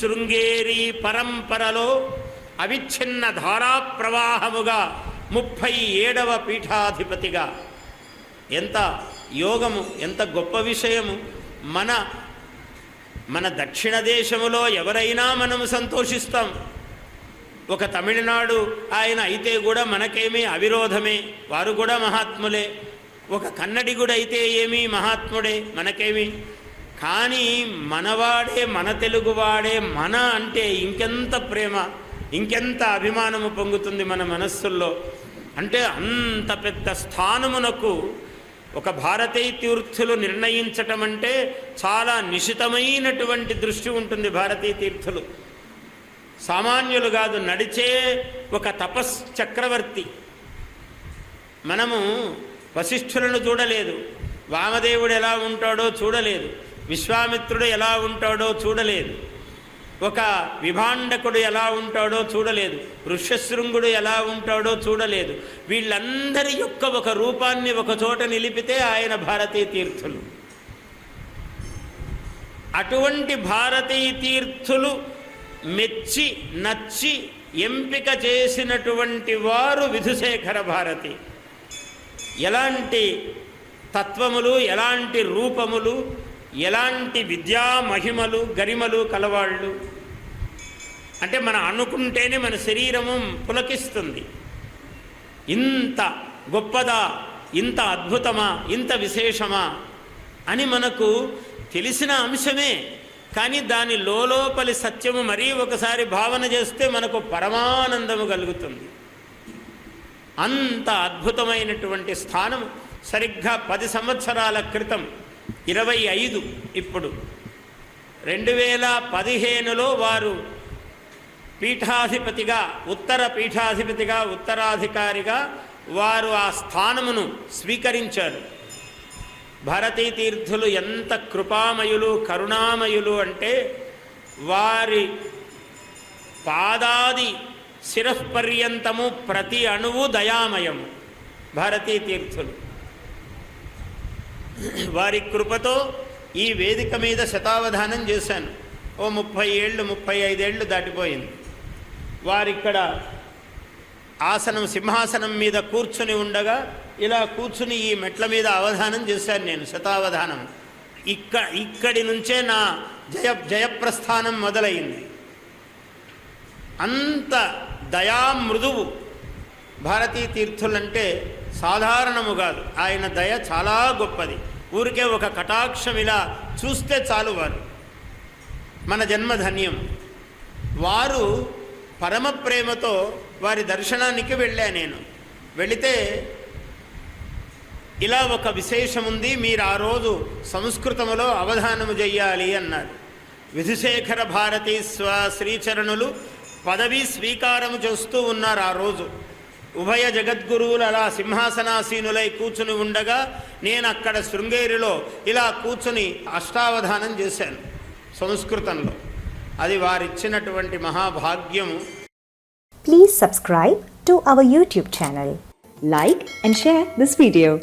శృంగేరి పరంపరలో అవిచ్ఛిన్న ధారా ప్రవాహముగా ముప్పై ఏడవ పీఠాధిపతిగా. ఎంత యోగము ఎంత గొప్ప విషయము. మన మన దక్షిణ దేశములో ఎవరైనా మనము సంతోషిస్తాం. ఒక తమిళనాడు ఆయన అయితే కూడా మనకేమీ అవిరోధమే వారు కూడా మహాత్ములే. ఒక కన్నడి కూడా అయితే ఏమీ మహాత్ముడే మనకేమి కానీ మనవాడే మన తెలుగువాడే మన అంటే ఇంకెంత ప్రేమ ఇంకెంత అభిమానము పొంగుతుంది మన మనస్సుల్లో. అంటే అంత పెద్ద స్థానమునకు ఒక భారతీయ తీర్థులు నిర్ణయించటం అంటే చాలా నిశితమైనటువంటి దృష్టి ఉంటుంది భారతీయ తీర్థులు సామాన్యులు కాదు నడిచే ఒక తపస్ చక్రవర్తి. మనము వశిష్ఠులను చూడలేదు. వామదేవుడు ఎలా ఉంటాడో చూడలేదు. విశ్వామిత్రుడు ఎలా ఉంటాడో చూడలేదు. ఒక విభాండకుడు ఎలా ఉంటాడో చూడలేదు. ఋష్యశృంగుడు ఎలా ఉంటాడో చూడలేదు. వీళ్ళందరి యొక్క ఒక రూపాన్ని ఒక చోట నిలిపితే ఆయన భారతీయ తీర్థులు. అటువంటి భారతీయ తీర్థులు మెచ్చి నచ్చి ఎంపిక చేసినటువంటి వారు విధుశేఖర భారతి. ఎలాంటి తత్వములు ఎలాంటి రూపములు ఎలాంటి విద్యా మహిమలు గరిమలు కలవాళ్ళు? అంటే మనం అనుకుంటేనే మన శరీరము పులకిస్తుంది. ఇంత గొప్పదా ఇంత అద్భుతమా ఇంత విశేషమా అని మనకు తెలిసిన అంశమే. కానీ దాని లోపలి సత్యము మరీ ఒకసారి భావన చేస్తే మనకు పరమానందము కలుగుతుంది. అంత అద్భుతమైనటువంటి స్థానం సరిగ్గా పది సంవత్సరాల క్రితం ఇరవై ఐదు ఇప్పుడు. రెండు వేల పదిహేనులో వారు పీఠాధిపతిగా ఉత్తర పీఠాధిపతిగా ఉత్తరాధికారిగా వారు ఆ స్థానమును స్వీకరించారు. భారతీ తీర్థులు ఎంత కృపామయులు కరుణామయులు అంటే వారి పాదాది శిరఃపర్యంతము ప్రతి అణువు దయామయము భారతీ తీర్థులు. వారి కృపతో ఈ వేదిక మీద శతావధానం చేశాను. ఓ ముప్పై ఏళ్ళు ముప్పై ఐదేళ్ళు దాటిపోయింది. వారిక్కడ ఆసనం సింహాసనం మీద కూర్చుని ఉండగా ఇలా కూర్చుని ఈ మెట్ల మీద అవధానం చేశాను నేను శతావధానం. ఇక్క ఇక్కడి నుంచే నా జయ జయప్రస్థానం మొదలైంది. అంత దయామృదువు భారతీ తీర్థులంటే సాధారణము కాదు. ఆయన దయ చాలా గొప్పది. ఊరికే ఒక కటాక్షం ఇలా చూస్తే చాలు వారు. మన జన్మధన్యం వారు పరమ ప్రేమతో వారి దర్శనానికి వెళ్ళా నేను. వెళితే ఇలా ఒక విశేషం ఉంది మీరు ఆ రోజు సంస్కృతములో అవధానము చెయ్యాలి అన్నారు. విధుశేఖర భారతీ స్వ శ్రీచరణులు పదవి స్వీకారము చేస్తూ ఉన్నారు ఆ రోజు. ఉభయ జగద్గురువులు అలా సింహాసనాసీనులై కూర్చుని ఉండగా నేను అక్కడ శృంగేరిలో ఇలా కూర్చుని అష్టావధానం చేశాను సంస్కృతంలో. అది వారిచ్చినటువంటి మహాభాగ్యము. Please subscribe to our YouTube channel like and share this video